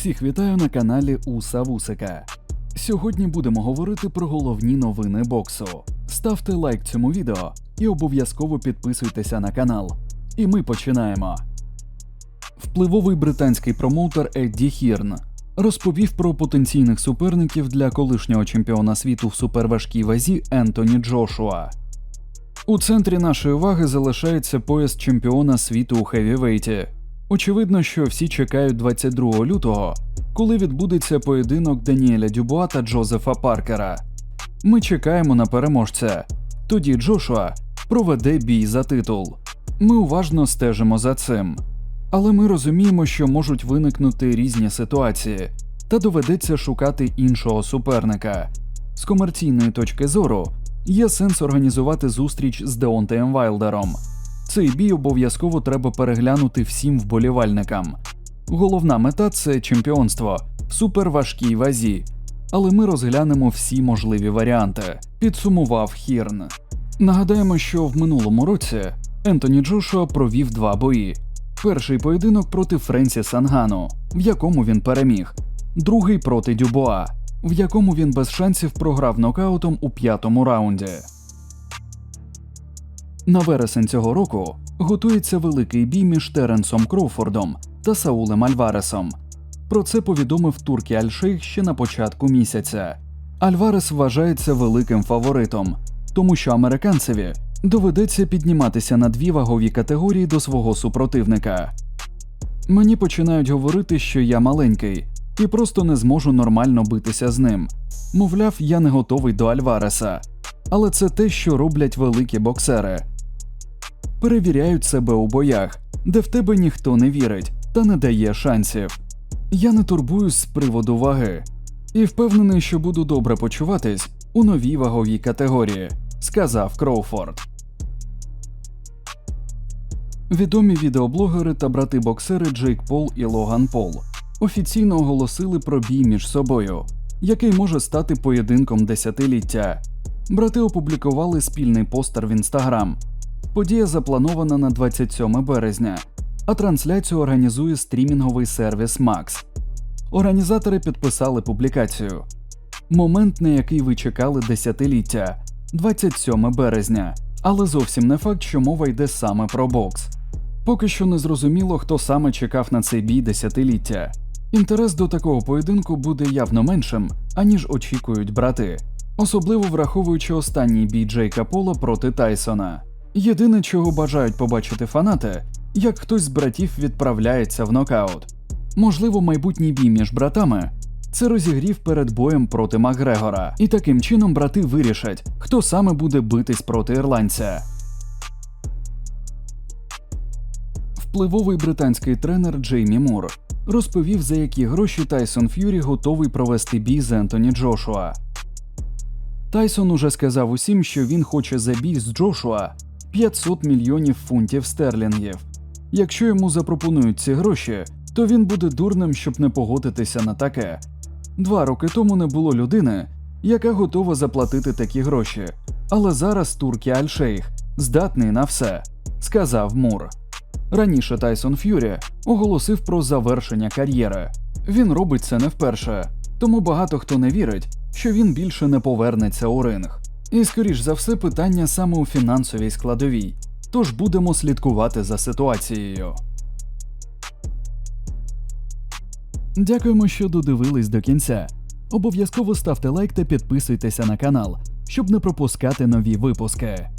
Всіх вітаю на каналі Уса Вусика. Сьогодні будемо говорити про головні новини боксу. Ставте лайк цьому відео і обов'язково підписуйтеся на канал. І ми починаємо. Впливовий британський промоутер Едді Хірн розповів про потенційних суперників для колишнього чемпіона світу в суперважкій вазі Ентоні Джошуа. У центрі нашої уваги залишається пояс чемпіона світу у хевівейті. Очевидно, що всі чекають 22 лютого, коли відбудеться поєдинок Даніеля Дюбуа та Джозефа Паркера. Ми чекаємо на переможця. Тоді Джошуа проведе бій за титул. Ми уважно стежимо за цим. Але ми розуміємо, що можуть виникнути різні ситуації, та доведеться шукати іншого суперника. З комерційної точки зору є сенс організувати зустріч з Деонтеєм Вайлдером. Цей бій обов'язково треба переглянути всім вболівальникам. Головна мета це чемпіонство в суперважкій вазі, але ми розглянемо всі можливі варіанти, підсумував Хірн. Нагадаємо, що в минулому році Ентоні Джошуа провів два бої. Перший поєдинок проти Френсіса Нгану, в якому він переміг, другий проти Дюбоа, в якому він без шансів програв нокаутом у п'ятому раунді. На вересень цього року готується великий бій між Теренсом Кроуфордом та Саулем Альваресом. Про це повідомив Туркі Альшейх ще на початку місяця. Альварес вважається великим фаворитом, тому що американцеві доведеться підніматися на дві вагові категорії до свого супротивника. Мені починають говорити, що я маленький і просто не зможу нормально битися з ним. Мовляв, я не готовий до Альвареса. Але це те, що роблять великі боксери. Перевіряють себе у боях, де в тебе ніхто не вірить та не дає шансів. Я не турбуюсь з приводу ваги і впевнений, що буду добре почуватись у новій ваговій категорії, сказав Кроуфорд. Відомі відеоблогери та брати-боксери Джейк Пол і Логан Пол офіційно оголосили про бій між собою, який може стати поєдинком десятиліття. Брати опублікували спільний постер в інстаграм. Подія запланована на 27 березня, а трансляцію організує стрімінговий сервіс Max. Організатори підписали публікацію. Момент, на який ви чекали десятиліття 27 березня, але зовсім не факт, що мова йде саме про бокс. Поки що не зрозуміло, хто саме чекав на цей бій десятиліття. Інтерес до такого поєдинку буде явно меншим, аніж очікують брати, особливо враховуючи останній бій Джейка Пола проти Тайсона. Єдине, чого бажають побачити фанати, як хтось з братів відправляється в нокаут. Можливо, майбутній бій між братами це розігрів перед боєм проти Макгрегора, і таким чином брати вирішать, хто саме буде битись проти ірландця. Впливовий британський тренер Джеймі Мур розповів, за які гроші Тайсон Ф'юрі готовий провести бій з Ентоні Джошуа. Тайсон уже сказав усім, що він хоче за бій з Джошуа 500 мільйонів фунтів стерлінгів. Якщо йому запропонують ці гроші, то він буде дурним, щоб не погодитися на таке. Два роки тому не було людини, яка готова заплатити такі гроші. Але зараз Туркі Альшейх здатний на все, сказав Мур. Раніше Тайсон Ф'юрі оголосив про завершення кар'єри. Він робить це не вперше, тому багато хто не вірить, що він більше не повернеться у ринг. І скоріш за все питання саме у фінансовій складовій. Тож будемо слідкувати за ситуацією. Дякуємо, що додивились до кінця. Обов'язково ставте лайк та підписуйтеся на канал, щоб не пропускати нові випуски.